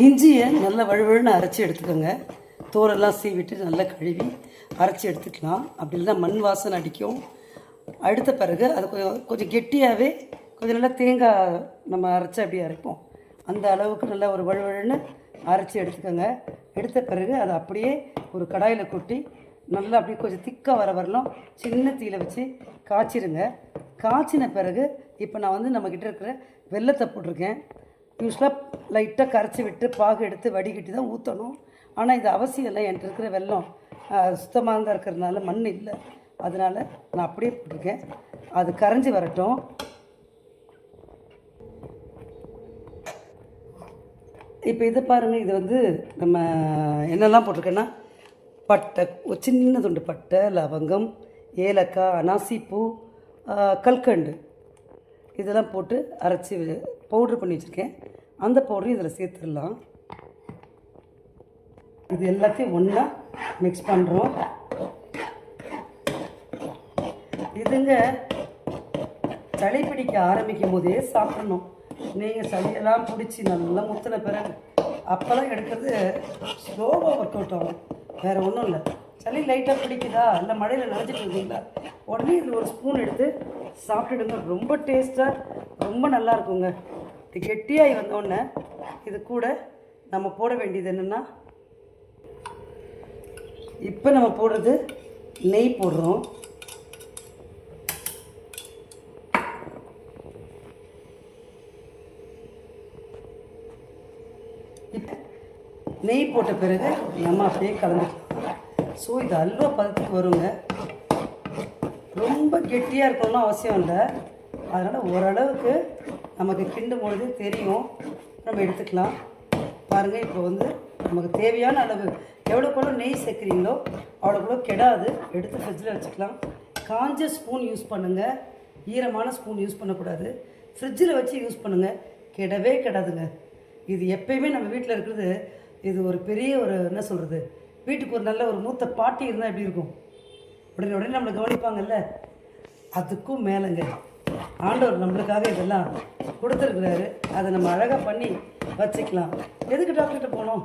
இஞ்சியை நல்லா வழுவழுன்னு அரைச்சி எடுத்துக்கோங்க. தோலெல்லாம் சீவிட்டு நல்லா கழுவி அரைச்சி எடுத்துக்கலாம். அப்படி இல்லைன்னா மண் வாசனை அடிக்கும். அடுத்த பிறகு அது கொஞ்சம் கொஞ்சம் கெட்டியாகவே கொஞ்சம் நல்லா தேங்காய் நம்ம அரைச்சி அப்படியே அரைப்போம். அந்த அளவுக்கு நல்லா ஒரு வழுவழுன்னு அரைச்சி எடுத்துக்கோங்க. எடுத்த பிறகு அதை அப்படியே ஒரு கடாயில் கொட்டி நல்லா அப்படியே கொஞ்சம் திக்காக வர வரலாம். சின்ன தீயில் வச்சு காய்ச்சிருங்க. காய்ச்சின பிறகு இப்போ நான் வந்து நம்மக்கிட்ட இருக்கிற வெள்ளத்தை போட்டிருக்கேன். யூஸ்வலாக லைட்டாக கரைச்சி விட்டு பாகு எடுத்து வடிகட்டி தான் ஊற்றணும் ஆனால் இது அவசியம் இல்லை. என்கிட்ட இருக்கிற வெள்ளம் சுத்தமாக தான் இருக்கிறதுனால மண் இல்லை. அதனால் நான் அப்படியே போட்டிருக்கேன். அது கரைஞ்சி வரட்டும். இப்போ இதை பாருங்கள் இது வந்து நம்ம என்னெல்லாம் போட்டிருக்கேன்னா பட்டை ஒரு சின்ன துண்டு பட்டை லவங்கம் ஏலக்காய் அனாசிப்பூ கல்கண்டு. இதெல்லாம் போட்டு அரைச்சி பவுட்ரு பண்ணி வச்சுருக்கேன் அந்த பவுடரையும் இதில் சேர்த்துடலாம். இது எல்லாத்தையும் ஒன்றா மிக்ஸ் பண்ணுறோம் இதுங்க சளி பிடிக்க ஆரம்பிக்கும் போதே சாப்பிடணும். நீங்கள் சளியெல்லாம் பிடிச்சி நல்லா முத்தின பிறகு அப்போல்லாம் எடுக்கிறது ஸ்லோவாக ஒர்க் அவுட் ஆகும். வேறு ஒன்றும் இல்லை. சளி லைட்டாக பிடிக்குதா? இல்லை மழையில் நனைஞ்சிட்டு இருக்கீங்களா உடனே இதில் ஒரு ஸ்பூன் எடுத்து சாப்பிட்டுடுங்க. ரொம்ப டேஸ்ட்டாக ரொம்ப நல்லா இருக்குங்க. இது கெட்டியாகி வந்தோடனே இது கூட நம்ம போட வேண்டியது என்னென்னா இப்போ நம்ம போடுறது நெய் போடுறோம். நெய் போட்ட பிறகு நம்ம அப்படியே கலந்து ஸோ இது அல்வா பதத்துக்கு வருங்க. ரொம்ப கெட்டியாக இருக்கணும்னு அவசியம் இல்லை. அதனால் ஓரளவுக்கு நமக்கு கிண்டும் பொழுது தெரியும். நம்ம எடுத்துக்கலாம். பாருங்கள் இப்போ வந்து நமக்கு தேவையான அளவு எவ்வளோக்குள்ள நெய் சேர்க்குறீங்களோ அவ்வளோக்குள்ள கெடாது. எடுத்து ஃப்ரிட்ஜில் வச்சுக்கலாம். காஞ்ச ஸ்பூன் யூஸ் பண்ணுங்கள் ஈரமான ஸ்பூன் யூஸ் பண்ணக்கூடாது. ஃப்ரிட்ஜில் வச்சு யூஸ் பண்ணுங்கள் கெடவே கெடாதுங்க. இது எப்பயுமே நம்ம வீட்டில் இருக்கிறது இது ஒரு பெரிய ஒரு என்ன சொல்கிறது வீட்டுக்கு ஒரு நல்ல ஒரு மூத்த பாட்டி இருந்தால் எப்படி இருக்கும்? உடனே உடனே நம்மளை கவனிப்பாங்கல்ல? அதுக்கும் மேலேங்க. ஆண்டவர் நம்மளுக்காக இதெல்லாம் கொடுத்துருக்குறாரு. அதை நம்ம அழகாக பண்ணி வச்சுக்கலாம். எதுக்கு டாக்டர்கிட்ட போனோம்?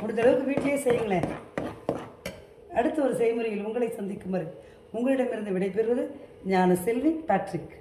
முடிஞ்ச அளவுக்கு வீட்டிலேயே செய்யுங்களேன். அடுத்த ஒரு செய்முறையில் உங்களை சந்திக்கும் வரை உங்களிடமிருந்து விடைபெறுவது ஞான செல்வி பேட்ரிக்